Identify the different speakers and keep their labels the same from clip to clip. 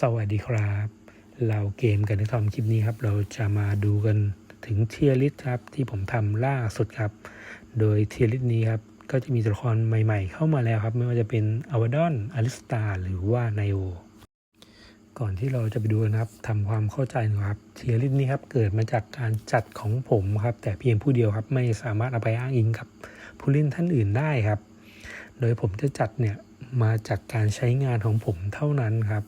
Speaker 1: สวัสดีครับ เราเกมกันในทำคลิปนี้ครับ เราจะมาดูกันถึงเทียริสครับที่ผมทำล่าสุดครับ โดยเทียริสนี้ครับก็จะมีตัวละครใหม่ๆ เข้ามาแล้วครับ ไม่ว่าจะเป็นอวดอนอลิสตาหรือว่าไนโอก่อนที่เราจะไปดูกันครับทำความเข้าใจนะครับเทียริสนี้ครับเกิดมาจากการจัดของผมครับ แต่เพียงผู้เดียวครับ ไม่สามารถเอาไปอ้างอิงกับผู้เล่นท่านอื่นได้ครับ โดยผมจะจัดเนี่ยมาจากการใช้งานของผมเท่านั้นครับ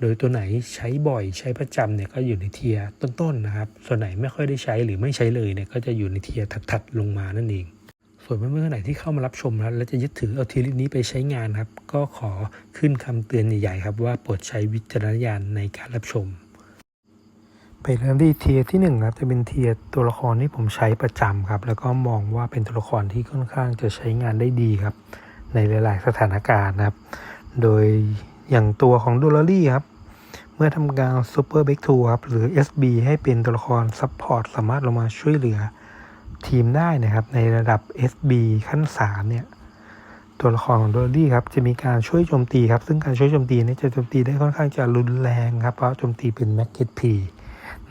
Speaker 1: โดยตัวไหนใช้บ่อยใช้ประจำเนี่ยก็อยู่ในเทียต้นๆนะครับ ส่วนไหนไม่ค่อยได้ใช้หรือไม่ใช้เลยเนี่ยก็จะอยู่ในเทียถัดๆลงมานั่นเอง ส่วนเพื่อนๆไหนที่เข้ามารับชมแล้วและจะยึดถือเอาเทียร์ลิสต์นี้ไปใช้งานครับ ก็ขอขึ้นคำเตือนใหญ่ๆครับว่าโปรดใช้วิจารณญาณในการรับชมไปเริ่มที่เทียที่หนึ่งครับจะเป็นเทียตัวละครที่ผมใช้ประจำครับ แล้วก็มองว่าเป็นตัวละครที่ค่อนข้างจะใช้งานได้ดีครับ ในหลาย ๆ สถานการณ์นะครับ โดย อย่างตัวของดูลารี่ครับ เมื่อทำการซูเปอร์เบ k ทูครับ หรือ SB ให้เป็นตัวละครซัพพอร์ตสามารถลงมาช่วยเหลือทีมได้นะครับ ในระดับ SB ขั้น 3 เนี่ย ตัวละครของโดลลี่ครับ จะมีการช่วยโจมตีครับ ซึ่งการช่วยโจมตีนี้จะโจมตีได้ค่อนข้างจะรุนแรงครับ เพราะโจมตีเป็นแม็กเก็ตพี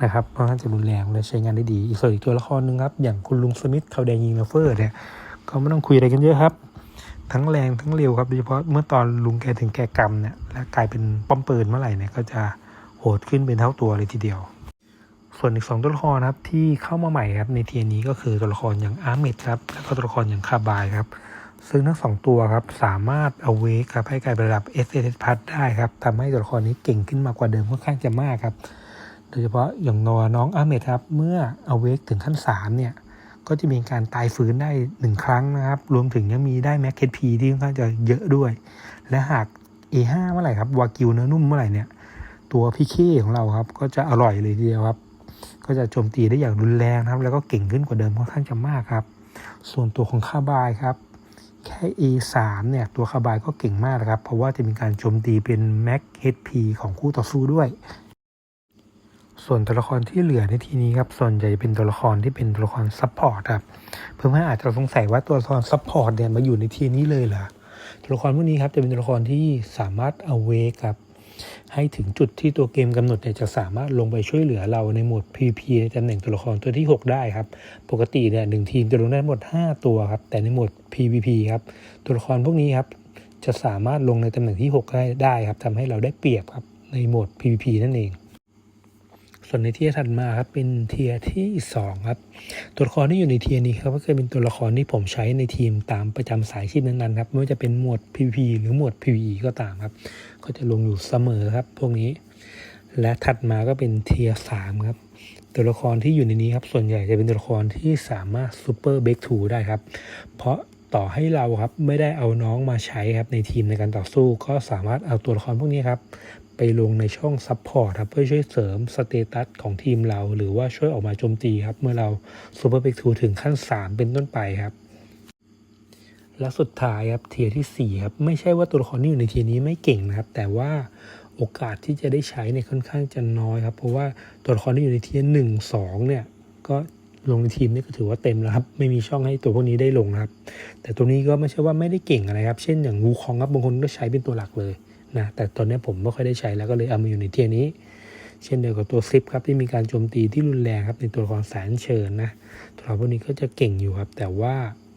Speaker 1: นะครับค่อนข้างจะรุนแรงและใช้งานได้ดี อีกส่วนอีกตัวละครหนึ่งครับ อย่างคุณลุงสมิธเขาแดงยิงมาเฟอร์เนี่ย ก็ไม่ต้องคุยอะไรกันเยอะครับ ทั้งแรงทั้งเร็วครับโดยเฉพาะเมื่อตอนลุงแกถึงแก่กรรมเนี่ยและกลายเป็นป้อมปืนเมื่อไหร่เนี่ยก็จะโหดขึ้นเป็นเท่าตัวเลยทีเดียว ส่วนอีกสองตัวละครนะครับที่เข้ามาใหม่ครับในเทียนี้ก็คือตัวละครอย่างอาร์เมดครับแล้วก็ตัวละครอย่างคาบายครับซึ่งทั้งสองตัวครับสามารถเอาเวกครับให้กลายเป็นระดับ S S พัทได้ครับทำให้ตัวละครนี้เก่งขึ้นมากกว่าเดิมค่อนข้างจะมากครับ โดยเฉพาะอย่างนอน้องอาร์เมดครับ เมื่อเอาเวกถึงขั้น3เนี่ย ก็จะมีการตายฟื้นได้หนึ่งครั้งนะครับ รวมถึงยังมีได้แม็กเคพีที่ค่อนข้างจะเยอะด้วย และหาก A5 เมื่อไหร่ครับวากิวเนื้อนุ่มเมื่อไหร่เนี่ย ตัวพี่เคของเราครับ ก็จะอร่อยเลยทีเดียวครับ ก็จะโจมตีได้อย่างรุนแรงครับแล้วก็เก่งขึ้นกว่าเดิมค่อนข้างจะมากครับ ส่วนตัวของคาบายครับแค่ A3 เนี่ยตัวคาบายก็เก่งมากนะครับ เพราะว่าจะมีการโจมตีเป็นแม็ก HP ของคู่ต่อสู้ด้วย ส่วนตัวละครที่เหลือในทีนี้ครับ ส่วนใหญ่เป็นตัวละครที่เป็นตัวละครซัพพอร์ตครับ เพื่อนๆอาจจะสงสัยว่าตัวละครซัพพอร์ตเนี่ยมาอยู่ในทีนี้เลยเหรอ ตัวละครพวกนี้ครับจะเป็นตัวละครที่สามารถเอาเวกครับ ให้ถึงจุดที่ตัวเกมกำหนดเนี่ยจะสามารถลงไปช่วยเหลือเราในโหมด PVP ในตำแหน่งตัวละครตัวที่ 6 ได้ครับ ปกติเนี่ยหนึ่งทีมจะลงได้หมด 5 ตัวครับ แต่ในโหมด PVP ครับ ตัวละครพวกนี้ครับจะสามารถลงในตำแหน่งที่ 6 ได้ได้ครับทำให้เราได้เปรียบครับในโหมด PVP นั่นเอง ส่วนในเทียร์ถัดมาครับเป็นเทียร์ที่ 2 ครับ ตัวละครที่อยู่ในเทียร์นี้ครับก็จะเป็นตัวละครที่ผมใช้ในทีมตามประจำสายชีพนั้นๆครับไม่ว่าจะเป็นหมวด PVP หรือหมวด PVE ก็ตามครับ ก็จะลงอยู่เสมอครับ พวกนี้ และถัดมาก็เป็นเทียร์สามครับตัวละครที่อยู่ในนี้ครับส่วนใหญ่จะเป็นตัวละครที่สามารถซูเปอร์เบ k ทูได้ครับ เพราะต่อให้เราครับไม่ได้เอาน้องมาใช้ครับในทีมในการต่อสู้ ก็สามารถเอาตัวละครพวกนี้ครับ ไปลงในช่องซับพอร์ตครับเพื่อช่วยเสริมสเตตัสของทีมเรา หรือว่าช่วยออกมาโจมตีครับ เมื่อเราซูเปอร์เบ k ทูถึงขั้น 3 เป็นต้นไปครับ และสุดท้ายครับเทียร์ที่ 4 ครับ ไม่ใช่ว่าตัวละครที่อยู่ในเทียร์นี้ไม่เก่งนะครับ แต่ว่าโอกาสที่จะได้ใช้เนี่ยค่อนข้างจะน้อยครับ เพราะว่าตัวละครที่อยู่ในเทียร์หนึ่งสองเนี่ยก็ลงในทีมนี่ก็ถือว่าเต็มแล้วครับ ไม่มีช่องให้ตัวพวกนี้ได้ลงครับ แต่ตัวนี้ก็ไม่ใช่ว่าไม่ได้เก่งอะไรครับ เช่นอย่างวูคองครับบางคนก็ใช้เป็นตัวหลักเลย นะแต่ตอนนี้ผมไม่ค่อยได้ใช้แล้วก็เลยเอามาอยู่ในเทียนี้ เช่นเดียวกับตัวซิปครับที่มีการโจมตีที่รุนแรงครับในตัวละครแสนเชิญนะตัวละครพวกนี้ก็จะเก่งอยู่ครับ แต่ว่า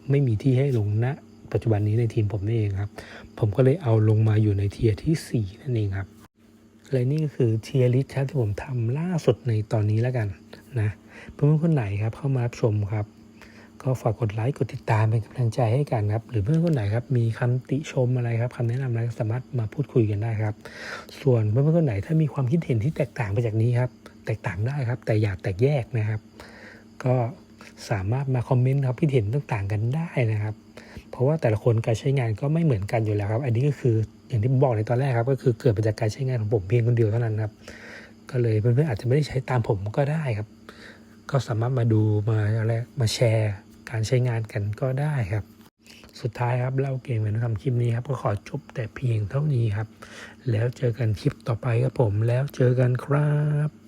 Speaker 1: ไม่มีที่ให้ลงณปัจจุบันนี้ในทีมผมนี่เองครับ ผมก็เลยเอาลงมาอยู่ในเทียที่ 4 นั่นเองครับและนี่ก็คือเทียร์ลิสครับที่ผมทำล่าสุดในตอนนี้แล้วกันนะเพื่อนๆคนไหนครับเข้ามารับชมครับ ก็ฝากกดไลค์กดติดตามเป็นกำลังใจให้กันครับ หรือเพื่อนคนไหนครับมีคำติชมอะไรครับคำแนะนำอะไรสามารถมาพูดคุยกันได้ครับ ส่วนเพื่อนๆคนไหนถ้ามีความคิดเห็นที่แตกต่างไปจากนี้ครับ แตกต่างได้ครับ แต่อย่าแตกแยกนะครับ ก็สามารถมาคอมเมนต์ครับคิดเห็นต่างๆกันได้นะครับ เพราะว่าแต่ละคนการใช้งานก็ไม่เหมือนกันอยู่แล้วครับ อันนี้ก็คืออย่างที่ผมบอกในตอนแรกครับ ก็คือเกิดมาจากการใช้งานของผมเพียงคนเดียวเท่านั้นครับ ก็เลยเพื่อนๆอาจจะไม่ได้ใช้ตามผมก็ได้ครับ ก็สามารถมาดูมาอะไรมาแชร์ การใช้งานกันก็ได้ครับ สุดท้ายครับเล่าเกมกันทำคลิปนี้ครับ ก็ขอจบแต่เพียงเท่านี้ครับ แล้วเจอกันคลิปต่อไปครับผมแล้วเจอกันครับ